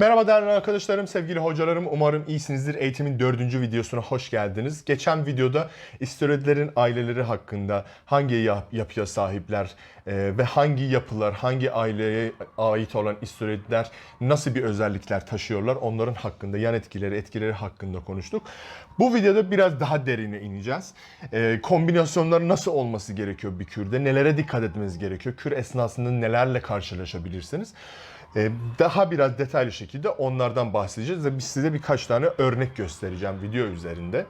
Merhaba değerli arkadaşlarım, sevgili hocalarım. Umarım iyisinizdir. Eğitimin dördüncü videosuna hoş geldiniz. Geçen videoda istiridlerin aileleri hakkında hangi yap- yapıya sahipler e, ve hangi yapılar, hangi aileye ait olan istiridler nasıl bir özellikler taşıyorlar onların hakkında, yan etkileri, etkileri hakkında konuştuk. Bu videoda biraz daha derine ineceğiz. E, kombinasyonları nasıl olması gerekiyor bir kürde, nelere dikkat etmeniz gerekiyor, kür esnasında nelerle karşılaşabilirsiniz. Ee, Daha biraz detaylı şekilde onlardan bahsedeceğiz ve size birkaç tane örnek göstereceğim video üzerinde.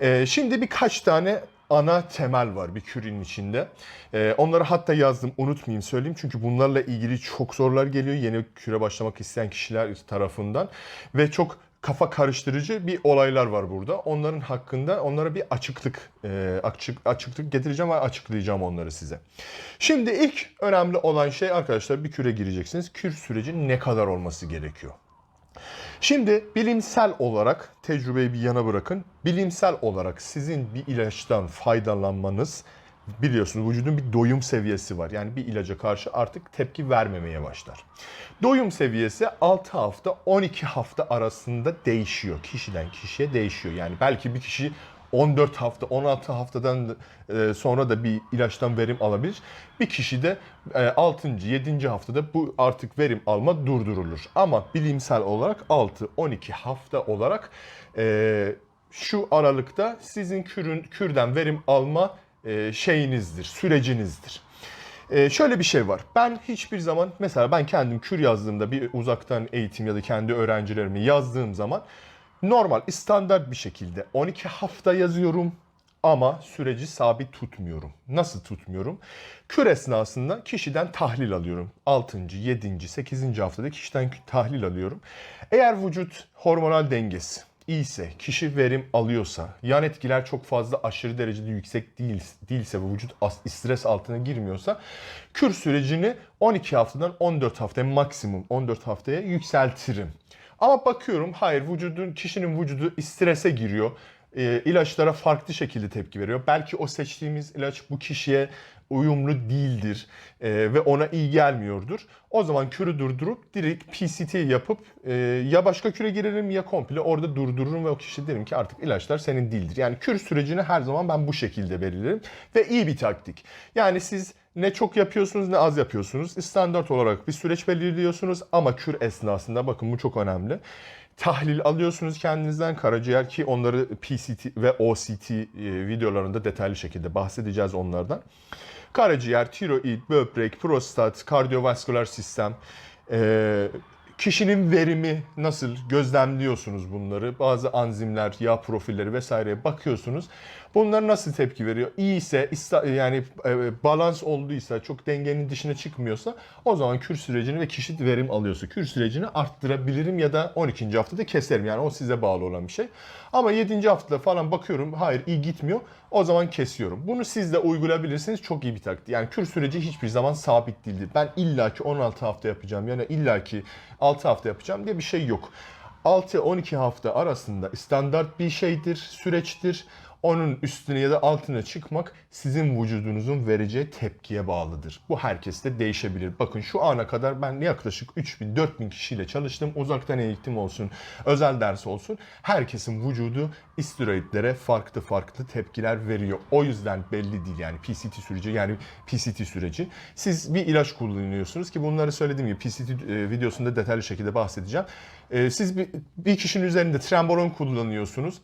Ee, Şimdi birkaç tane ana temel var bir kürün içinde. Ee, Onları hatta yazdım unutmayayım söyleyeyim çünkü bunlarla ilgili çok sorular geliyor yeni küre başlamak isteyen kişiler tarafından ve çok kafa karıştırıcı bir olaylar var burada. Onların hakkında onlara bir açıklık e, açık, açıklık getireceğim ve açıklayacağım onları size. Şimdi ilk önemli olan şey arkadaşlar bir küre gireceksiniz. Kür süreci ne kadar olması gerekiyor? Şimdi bilimsel olarak tecrübeyi bir yana bırakın. Bilimsel olarak sizin bir ilaçtan faydalanmanız biliyorsunuz vücudun bir doyum seviyesi var. Yani bir ilaca karşı artık tepki vermemeye başlar. Doyum seviyesi 6 hafta 12 hafta arasında değişiyor. Kişiden kişiye değişiyor. Yani belki bir kişi 14 hafta, 16 haftadan e, sonra da bir ilaçtan verim alabilir. Bir kişi de e, 6. 7. haftada bu artık verim alma durdurulur. Ama bilimsel olarak 6-12 hafta olarak e, şu aralıkta sizin kürün kürden verim alma e, şeyinizdir, sürecinizdir. Ee, şöyle bir şey var. Ben hiçbir zaman mesela ben kendim kür yazdığımda bir uzaktan eğitim ya da kendi öğrencilerimi yazdığım zaman normal standart bir şekilde 12 hafta yazıyorum ama süreci sabit tutmuyorum. Nasıl tutmuyorum? Kür esnasında kişiden tahlil alıyorum. 6. 7. 8. haftada kişiden tahlil alıyorum. Eğer vücut hormonal dengesi iyiyse, kişi verim alıyorsa, yan etkiler çok fazla aşırı derecede yüksek değil, değilse ve vücut stres altına girmiyorsa kür sürecini 12 haftadan 14 haftaya maksimum 14 haftaya yükseltirim. Ama bakıyorum hayır vücudun kişinin vücudu strese giriyor. E, ilaçlara farklı şekilde tepki veriyor. Belki o seçtiğimiz ilaç bu kişiye uyumlu değildir e, ve ona iyi gelmiyordur. O zaman kürü durdurup direkt PCT yapıp e, ya başka küre girerim ya komple orada durdururum ve o kişi derim ki artık ilaçlar senin değildir. Yani kür sürecini her zaman ben bu şekilde belirlerim ve iyi bir taktik. Yani siz ne çok yapıyorsunuz ne az yapıyorsunuz. Standart olarak bir süreç belirliyorsunuz ama kür esnasında bakın bu çok önemli. Tahlil alıyorsunuz kendinizden karaciğer ki onları PCT ve OCT e, videolarında detaylı şekilde bahsedeceğiz onlardan. Karaciğer, tiroid, böbrek, prostat, kardiyovasküler sistem, e, kişinin verimi nasıl gözlemliyorsunuz bunları. Bazı enzimler, yağ profilleri vesaireye bakıyorsunuz. Bunlar nasıl tepki veriyor? İyiyse, ista- yani e, balans olduysa, çok dengenin dışına çıkmıyorsa o zaman kür sürecini ve kişi verim alıyorsa kür sürecini arttırabilirim ya da 12. haftada keserim. Yani o size bağlı olan bir şey. Ama 7. haftada falan bakıyorum hayır iyi gitmiyor. O zaman kesiyorum. Bunu siz de uygulayabilirsiniz. Çok iyi bir taktik. Yani kür süreci hiçbir zaman sabit değildir. Ben illaki 16 hafta yapacağım yani illaki 6 hafta yapacağım diye bir şey yok. 6-12 hafta arasında standart bir şeydir, süreçtir. Onun üstüne ya da altına çıkmak sizin vücudunuzun vereceği tepkiye bağlıdır. Bu herkeste değişebilir. Bakın şu ana kadar ben yaklaşık 3000-4000 kişiyle çalıştım. Uzaktan eğitim olsun, özel ders olsun. Herkesin vücudu istiroidlere farklı farklı tepkiler veriyor. O yüzden belli değil yani PCT süreci yani PCT süreci. Siz bir ilaç kullanıyorsunuz ki bunları söylediğim gibi PCT e, videosunda detaylı şekilde bahsedeceğim. E, Siz bir, bir kişinin üzerinde trembolon kullanıyorsunuz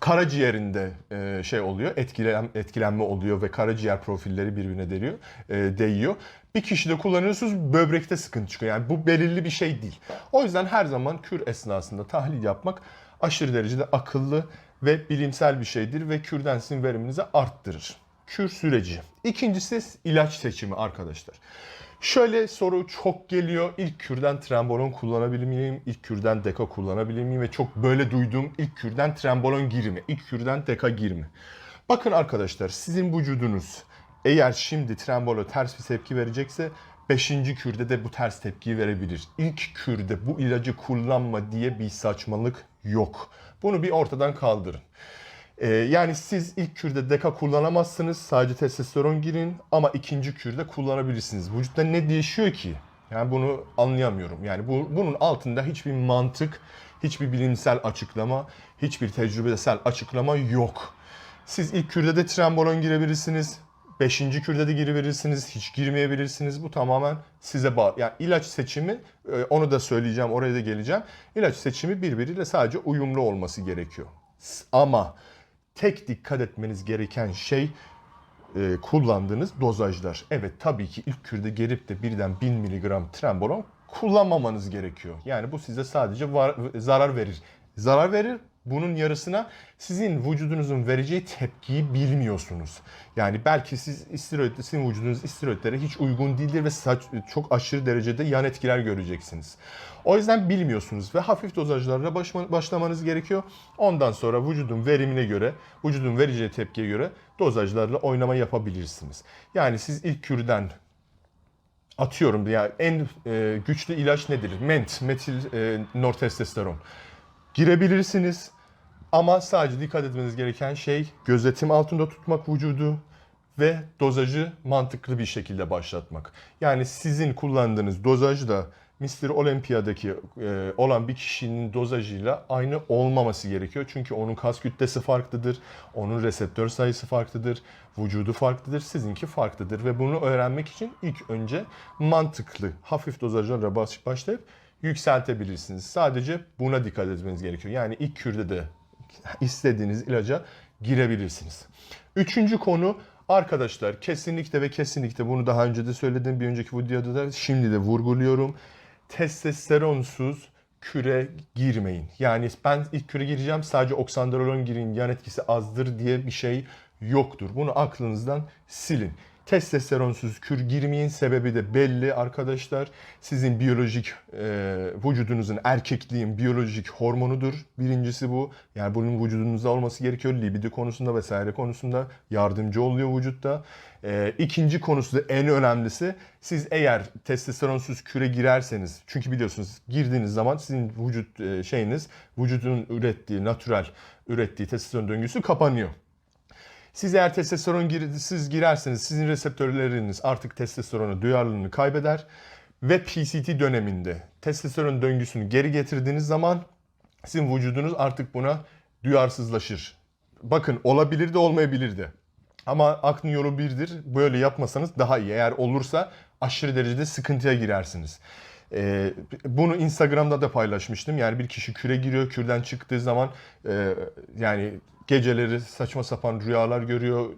karaciğerinde e, şey oluyor, etkilen, etkilenme oluyor ve karaciğer profilleri birbirine değiyor, e, değiyor. Bir kişide kullanıyorsunuz böbrekte sıkıntı çıkıyor. Yani bu belirli bir şey değil. O yüzden her zaman kür esnasında tahlil yapmak aşırı derecede akıllı ve bilimsel bir şeydir ve kürden sizin veriminizi arttırır. Kür süreci. İkincisi ilaç seçimi arkadaşlar. Şöyle soru çok geliyor. İlk kürden trembolon kullanabilir miyim? İlk kürden deka kullanabilir miyim? Ve çok böyle duyduğum ilk kürden trembolon girme, ilk kürden deka girme. Bakın arkadaşlar sizin vücudunuz eğer şimdi trembolo ters bir tepki verecekse 5. kürde de bu ters tepkiyi verebilir. İlk kürde bu ilacı kullanma diye bir saçmalık yok. Bunu bir ortadan kaldırın. Ee, yani siz ilk kürde deka kullanamazsınız. Sadece testosteron girin ama ikinci kürde kullanabilirsiniz. Vücutta ne değişiyor ki? Yani bunu anlayamıyorum. Yani bu, bunun altında hiçbir mantık, hiçbir bilimsel açıklama, hiçbir tecrübesel açıklama yok. Siz ilk kürde de trembolon girebilirsiniz. Beşinci kürde de girebilirsiniz. Hiç girmeyebilirsiniz. Bu tamamen size bağlı. Yani ilaç seçimi, e, onu da söyleyeceğim, oraya da geleceğim. İlaç seçimi birbiriyle sadece uyumlu olması gerekiyor. Ama tek dikkat etmeniz gereken şey e, kullandığınız dozajlar. Evet tabii ki ilk kürde gelip de birden 1000 miligram trembolon kullanmamanız gerekiyor. Yani bu size sadece var- zarar verir. Zarar verir. Bunun yarısına sizin vücudunuzun vereceği tepkiyi bilmiyorsunuz. Yani belki siz istiroid, sizin vücudunuz istiroidlere hiç uygun değildir ve saç, çok aşırı derecede yan etkiler göreceksiniz. O yüzden bilmiyorsunuz ve hafif dozajlarla başma- başlamanız gerekiyor. Ondan sonra vücudun verimine göre, vücudun vereceği tepkiye göre dozajlarla oynama yapabilirsiniz. Yani siz ilk kürden atıyorum yani en e, güçlü ilaç nedir? Ment, metil e, nortestosteron. Girebilirsiniz ama sadece dikkat etmeniz gereken şey gözetim altında tutmak vücudu ve dozajı mantıklı bir şekilde başlatmak. Yani sizin kullandığınız dozaj da Mr. Olympia'daki e, olan bir kişinin dozajıyla aynı olmaması gerekiyor. Çünkü onun kas kütlesi farklıdır, onun reseptör sayısı farklıdır, vücudu farklıdır, sizinki farklıdır. Ve bunu öğrenmek için ilk önce mantıklı, hafif dozajlarla baş- başlayıp yükseltebilirsiniz. Sadece buna dikkat etmeniz gerekiyor. Yani ilk kürde de istediğiniz ilaca girebilirsiniz. Üçüncü konu arkadaşlar kesinlikle ve kesinlikle bunu daha önce de söyledim bir önceki videoda da şimdi de vurguluyorum. Testosteronsuz küre girmeyin. Yani ben ilk küre gireceğim sadece oksandrolon girin yan etkisi azdır diye bir şey yoktur. Bunu aklınızdan silin. Testosteronsuz kür girmeyin sebebi de belli arkadaşlar. Sizin biyolojik e, vücudunuzun erkekliğin biyolojik hormonudur. Birincisi bu. Yani bunun vücudunuzda olması gerekiyor. Libido konusunda vesaire konusunda yardımcı oluyor vücutta. E, ikinci konusu da en önemlisi. Siz eğer testosteronsuz küre girerseniz çünkü biliyorsunuz girdiğiniz zaman sizin vücut e, şeyiniz vücudun ürettiği, natürel ürettiği testosteron döngüsü kapanıyor. Siz eğer testosteron gir- siz girerseniz sizin reseptörleriniz artık testosterona duyarlılığını kaybeder ve PCT döneminde testosteron döngüsünü geri getirdiğiniz zaman sizin vücudunuz artık buna duyarsızlaşır. Bakın olabilir de olmayabilir de. Ama aklın yolu birdir. Böyle yapmasanız daha iyi. Eğer olursa aşırı derecede sıkıntıya girersiniz. Ee, bunu Instagram'da da paylaşmıştım. Yani bir kişi küre giriyor, kürden çıktığı zaman e, yani geceleri saçma sapan rüyalar görüyor.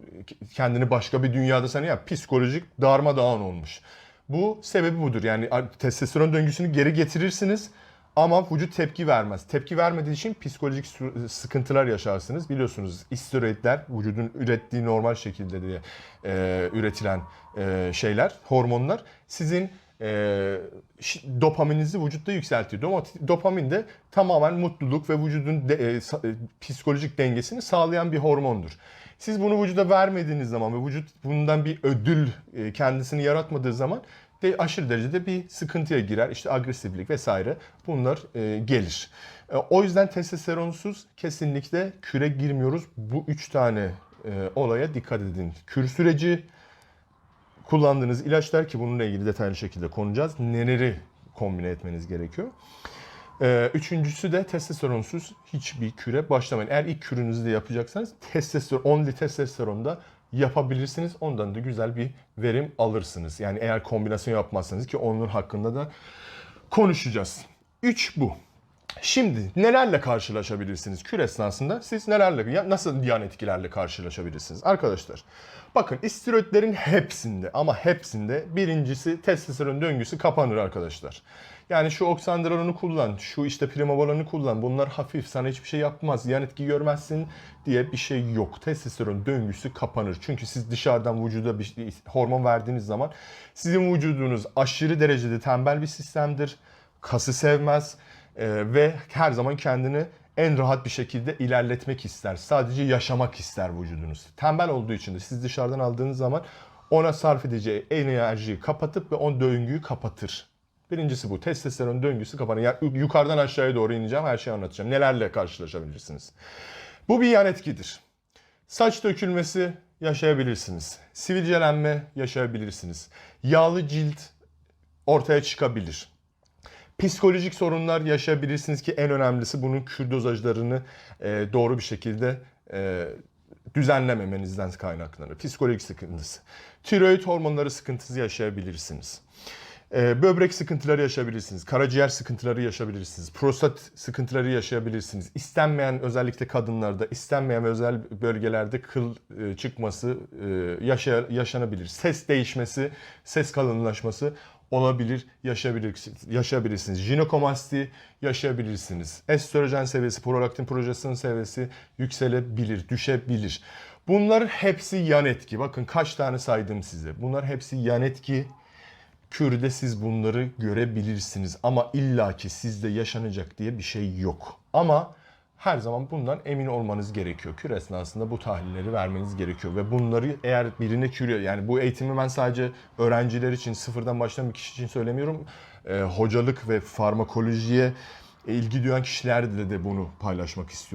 Kendini başka bir dünyada sanıyor. Yani psikolojik darmadağın olmuş. Bu sebebi budur. Yani testosteron döngüsünü geri getirirsiniz ama vücut tepki vermez. Tepki vermediği için psikolojik sıkıntılar yaşarsınız. Biliyorsunuz isteroidler vücudun ürettiği normal şekilde diye e, üretilen e, şeyler, hormonlar sizin e, ş- dopamininizi vücutta yükseltiyor. Dopamin de tamamen mutluluk ve vücudun de- e, e, psikolojik dengesini sağlayan bir hormondur. Siz bunu vücuda vermediğiniz zaman ve vücut bundan bir ödül e, kendisini yaratmadığı zaman de aşırı derecede bir sıkıntıya girer. İşte agresiflik vesaire bunlar e, gelir. E, o yüzden testosteronsuz kesinlikle küre girmiyoruz. Bu üç tane e, olaya dikkat edin. Kür süreci, kullandığınız ilaçlar ki bununla ilgili detaylı şekilde konuşacağız. Neleri kombine etmeniz gerekiyor. Ee, üçüncüsü de testosteronsuz hiçbir küre başlamayın. Eğer ilk kürünüzü de yapacaksanız testosteron, only testosteron da yapabilirsiniz. Ondan da güzel bir verim alırsınız. Yani eğer kombinasyon yapmazsanız ki onun hakkında da konuşacağız. 3 bu. Şimdi nelerle karşılaşabilirsiniz kür esnasında? Siz nelerle, nasıl yan etkilerle karşılaşabilirsiniz? Arkadaşlar bakın istiroidlerin hepsinde ama hepsinde birincisi testosteron döngüsü kapanır arkadaşlar. Yani şu oksandrolonu kullan, şu işte primobolanı kullan. Bunlar hafif sana hiçbir şey yapmaz, yan etki görmezsin diye bir şey yok. Testosteron döngüsü kapanır. Çünkü siz dışarıdan vücuda bir hormon verdiğiniz zaman sizin vücudunuz aşırı derecede tembel bir sistemdir. Kası sevmez ee, ve her zaman kendini en rahat bir şekilde ilerletmek ister. Sadece yaşamak ister vücudunuz. Tembel olduğu için de siz dışarıdan aldığınız zaman ona sarf edeceği enerjiyi kapatıp ve o döngüyü kapatır. Birincisi bu. Testosteron döngüsü kapanır. Yani yukarıdan aşağıya doğru ineceğim. Her şeyi anlatacağım. Nelerle karşılaşabilirsiniz. Bu bir yan etkidir. Saç dökülmesi yaşayabilirsiniz. Sivilcelenme yaşayabilirsiniz. Yağlı cilt ortaya çıkabilir. Psikolojik sorunlar yaşayabilirsiniz ki en önemlisi bunun kür dozajlarını e, doğru bir şekilde e, düzenlememenizden kaynaklanır. Psikolojik sıkıntısı. Tiroid hormonları sıkıntısı yaşayabilirsiniz. E, böbrek sıkıntıları yaşayabilirsiniz. Karaciğer sıkıntıları yaşayabilirsiniz. Prostat sıkıntıları yaşayabilirsiniz. İstenmeyen özellikle kadınlarda istenmeyen özel bölgelerde kıl e, çıkması e, yaşa- yaşanabilir. Ses değişmesi, ses kalınlaşması olabilir, yaşayabilirsiniz. yaşayabilirsiniz. Jinekomasti yaşayabilirsiniz. Estrojen seviyesi, prolaktin projesinin seviyesi yükselebilir, düşebilir. Bunlar hepsi yan etki. Bakın kaç tane saydım size. Bunlar hepsi yan etki. Kürde siz bunları görebilirsiniz ama illaki sizde yaşanacak diye bir şey yok. Ama her zaman bundan emin olmanız gerekiyor. Kür esnasında bu tahlilleri vermeniz gerekiyor ve bunları eğer birine kürüyor yani bu eğitimi ben sadece öğrenciler için sıfırdan başlayan bir kişi için söylemiyorum. Ee, hocalık ve farmakolojiye ilgi duyan kişilerle de bunu paylaşmak istiyorum.